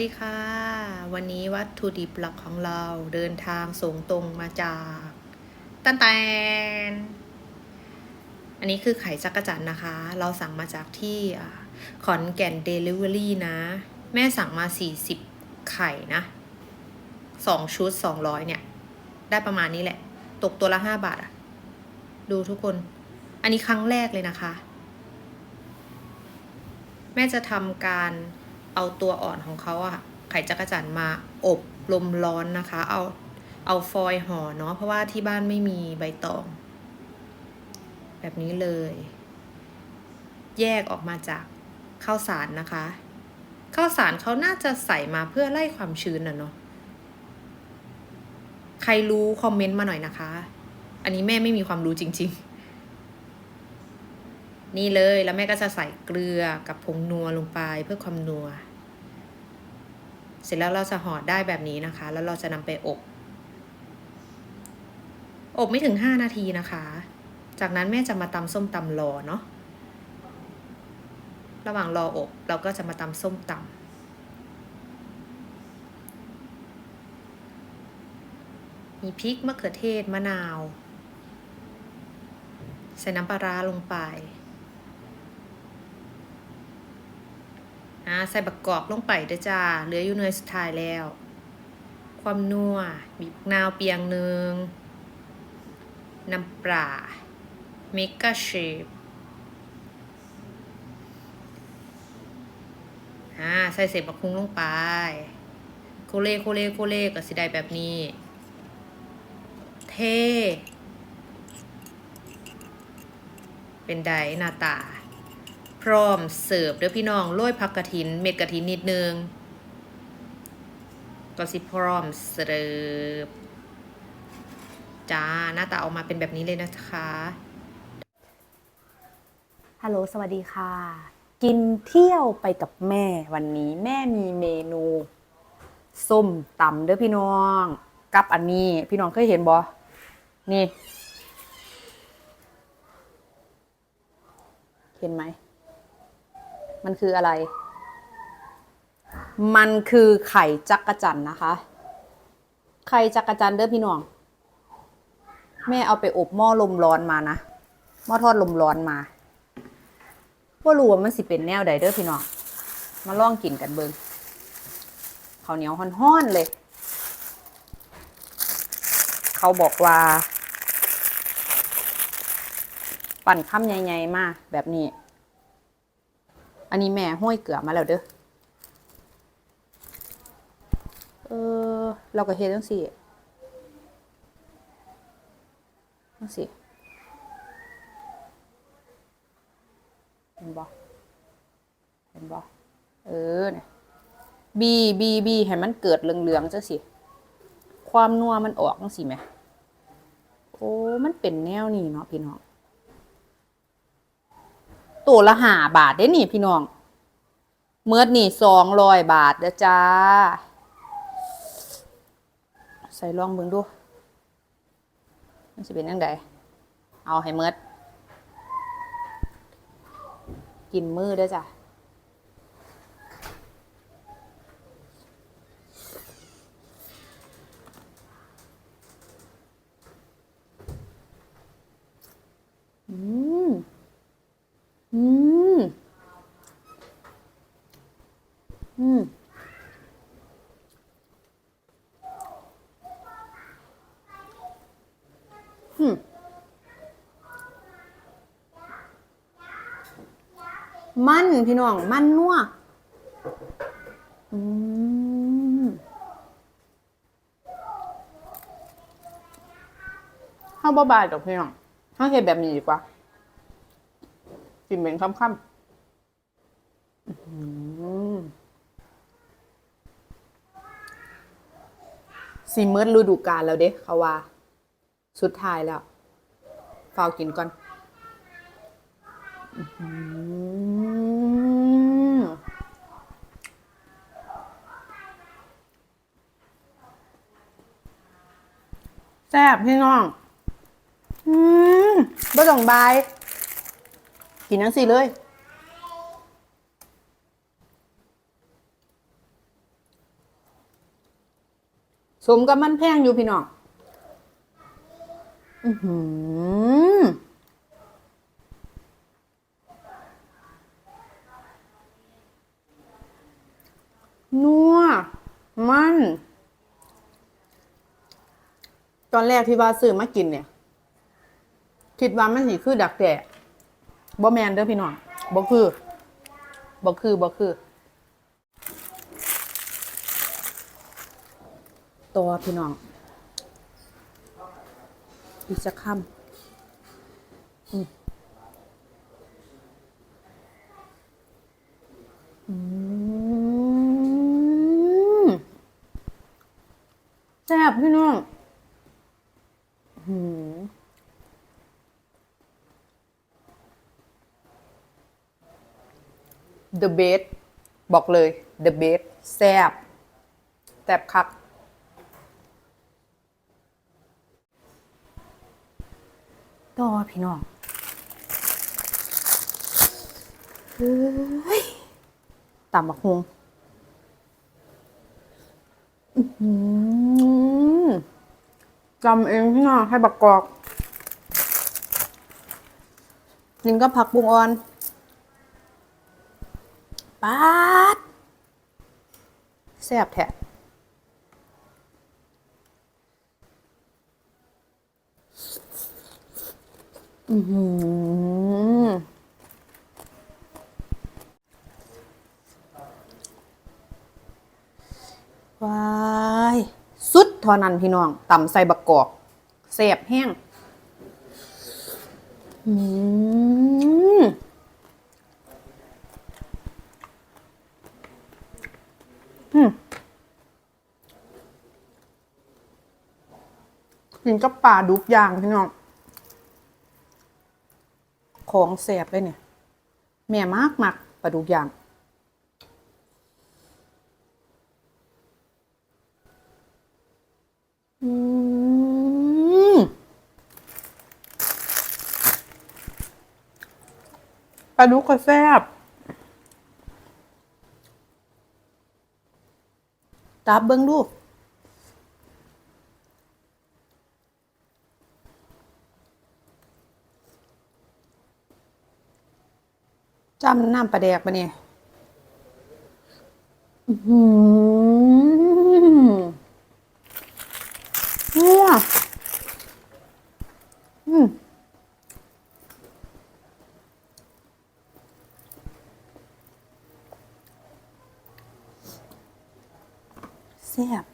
ดีค่ะ วันนี้วัตถุดิบหลักของเราเดินทางส่งตรงมาจากตันแตน อันนี้คือไข่จักรจันนะคะ เราสั่งมาจากที่ขอนแก่นเดลิเวอรี่นะ แม่สั่งมา 40 ไข่นะสองชุด 200 เนี่ย ได้ประมาณนี้แหละ ตกตัวละ 5 บาทอะดูทุกคน อันนี้ครั้งแรกเลยนะคะ แม่จะทำการ เอาตัวอ่อนของเขาอะไข่จักรจันมาอบลมร้อนนะคะ เอาเอาฟอยห่อเนาะเพราะว่าที่บ้านไม่มีใบตอง แบบนี้เลย แยกออกมาจากข้าวสารนะคะข้าวสารเขาน่าจะใส่มาเพื่อไล่ความชื้นนะเนาะใครรู้คอมเมนต์มาหน่อยนะคะ อันนี้แม่ไม่มีความรู้จริง ๆ นี่เลยแล้วแม่ก็จะใส่เกลือกับผงนัวลงไปเพื่อความนัว เสร็จแล้วเราจะห่อได้แบบนี้นะคะ แล้วเราจะนำไปอบ อบไม่ถึง 5 นาทีนะคะ จากนั้นแม่จะมาตำส้มตำรอเนาะระหว่างรออบเราก็จะมาตำส้มตำมีพริกมะเขือเทศมะนาว ใส่น้ำปลาร้าลงไป อ่าใส่บักกอกลงไปเด้อจ้า เหลืออยู่เนยสุดท้ายแล้ว ความนัวบีบนาวเปียงหนึ่งน้ำปลาเมกาเชฟอ่าใส่เศษบักคุ้งลงไป โคเล่โคเล่โคเล่ก็สิได้แบบนี้ เท่ เป็นไดหน้าตา พร้อมเสิร์ฟเด้อพี่น้องโรยผักกระถิน เม็ดกระถินนิดนึงก็สิพร้อมเสิร์ฟจ้าหน้าตาออกมาเป็นแบบนี้เลยนะคะ ฮัลโหล สวัสดีค่ะ กินเที่ยวไปกับแม่วันนี้แม่มีเมนูส้มตำเด้อพี่น้อง กับอันนี้พี่น้องเคยเห็นบ่นี่ เห็นไหม มันคืออะไร มันคือไข่จักระจันนะคะ ไข่จักระจันเด้อพี่น้อง แม่เอาไปอบหม้อลมร้อนมานะ หม้อทอดลมร้อนมาว่ารู้ว่ามันสิเป็นแนวใดเด้อพี่น้อง มาลองกินกันเบิงข้าวเหนียวห้อนๆเลย เขาบอกว่า ปั่นข้ามใหญ่ๆมาแบบนี้ อันนี้แม่ห้อยเกลือมาแล้วเด้อ เออ เราก็เฮ็ดจังซี่จังซี่เห็นบ่เห็นบ่เออเนี่ยบีบีบีให้มันเกิดเหลืองๆจังสิความนัวมันออกจังสิแหม โอ้ มันเป็นแนวนี้เนาะพี่น้อง ตัวละห้าบาทเด้นี่พี่น้องเมื่อนี่สองร้อยบาทเด้อจ้า ใส่ลองเบิ่งดูมันจะเป็นยังไงเอาให้เมื่อกินมือด้อจ้ะ มันพี่น้อง มันนัวอืมข้าวบายๆดอกพี่น้องข้าวเห็ดแบบนี้ดีกว่ากินเป็นค่ำๆอื้อหือสีมืดฤดูกาลแล้วเด้เขาว่า สุดท้ายแล้วฟาวกินก่อน อื แซ่บพี่น้อง อืมบ่ต้องบาย กินทั้งสี่เลย สมกับมันแพงอยู่พี่น้อง อือหือนัวมัน ตอนแรกที่ว่าซื้อมากินเนี่ย คิดว่ามันสิคือดักแด่บ่แมนเด้อพี่น้องบ่คือบ่คือบ่คือ ตัวพี่น้อง อีกสักคำอืมอืมแซ่บพี่น้อง the best บอกเลย the best แซบแซบคักต่อพี่น้องเฮ้ยตำบักฮวงจำเองพี่น้องให้บักกอกกินก็ผักบุงอ่อน ป๊าดแซ่บแท้อือหือว้ายสุดทอนันพี่น้องต่ำใส่บักกอกแซ่บแห้ง อืม กินกับปลาดุกย่างพี่น้อง ของแสบเลยเนี่ย แม่มากมักปลาดุกย่างอืมปลาดุกก็แซ่บตับเบิ้งดูจ น้ำปลาแดกปะเนี่ยหือเนี่ยอืมแซ่บ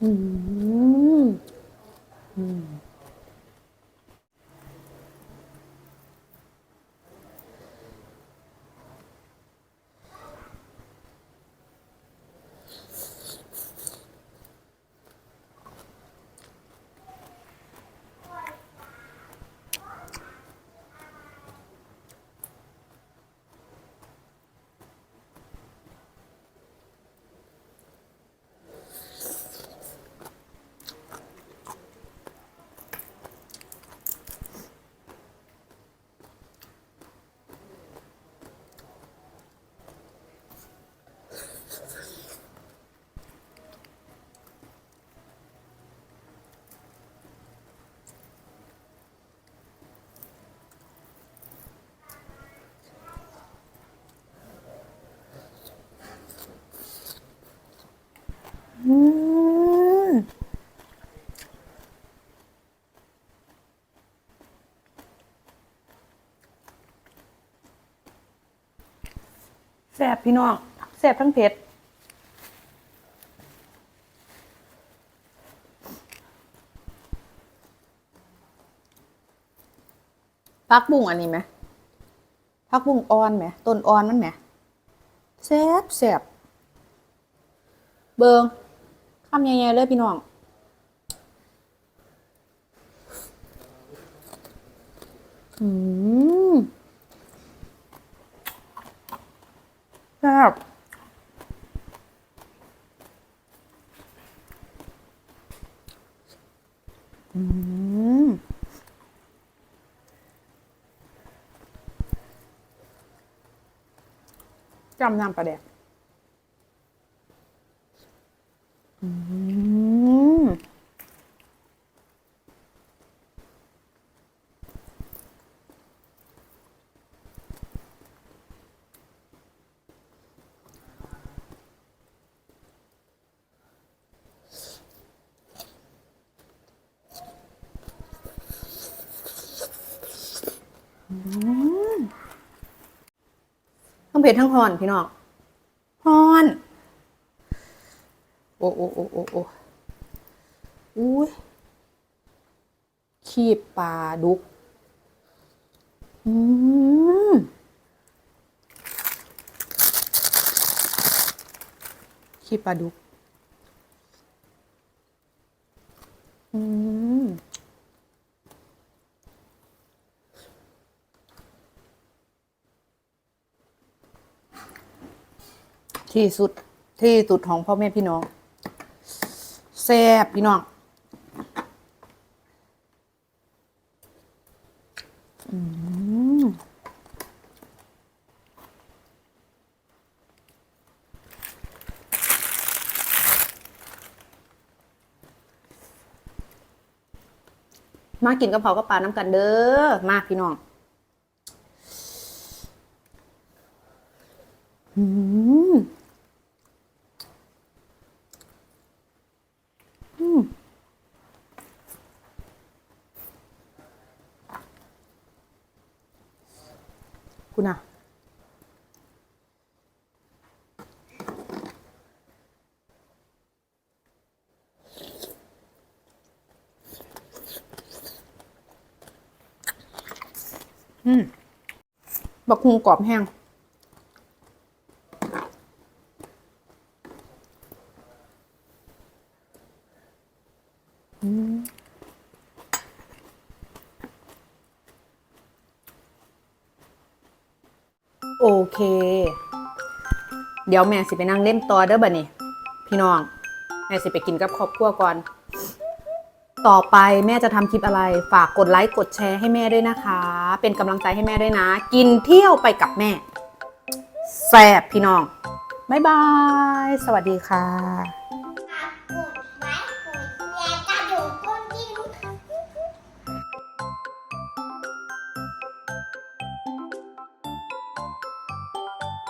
อืม แซ่บพี่น้องแซ่บทั้งเผ็ดพักบุ้งอันนี้ไหมพักบุ้งอ่อนไหมต้นอ่อนมันไหมแซ่บแซ่บเบิงคำใหญ่ๆเลยพี่น้องอืม แซ่บอืมจำนำประเด็ก ทั้งเผ็ดทั้งฮอนพี่น้องฮอน โอ้โอ้โอ้โอ้โอ้อุ้ยขี้ปลาดุก อืมขี้ปลาดุก อืม ที่สุดที่สุดของพ่อแม่พี่น้องแซ่บพี่น้องอืมมากินกะเพรากับปลาน้ำกันเด้อ มาพี่น้อง อืม อืม คุณอะอืมบักฮุงกรอบแห้ง ดี๋ยวแม่สิไปนั่งเล่มต่อเด้อบะนี่พี่น้อง แม่สิไปกินกับครอบครัวก่อน ต่อไปแม่จะทำคลิปอะไร ฝากกดไลค์กดแชร์ให้แม่ด้วยนะคะ เป็นกำลังใจให้แม่ด้วยนะ กินเที่ยวไปกับแม่แซ่บพี่น้องบ๊ายบาย สวัสดีค่ะ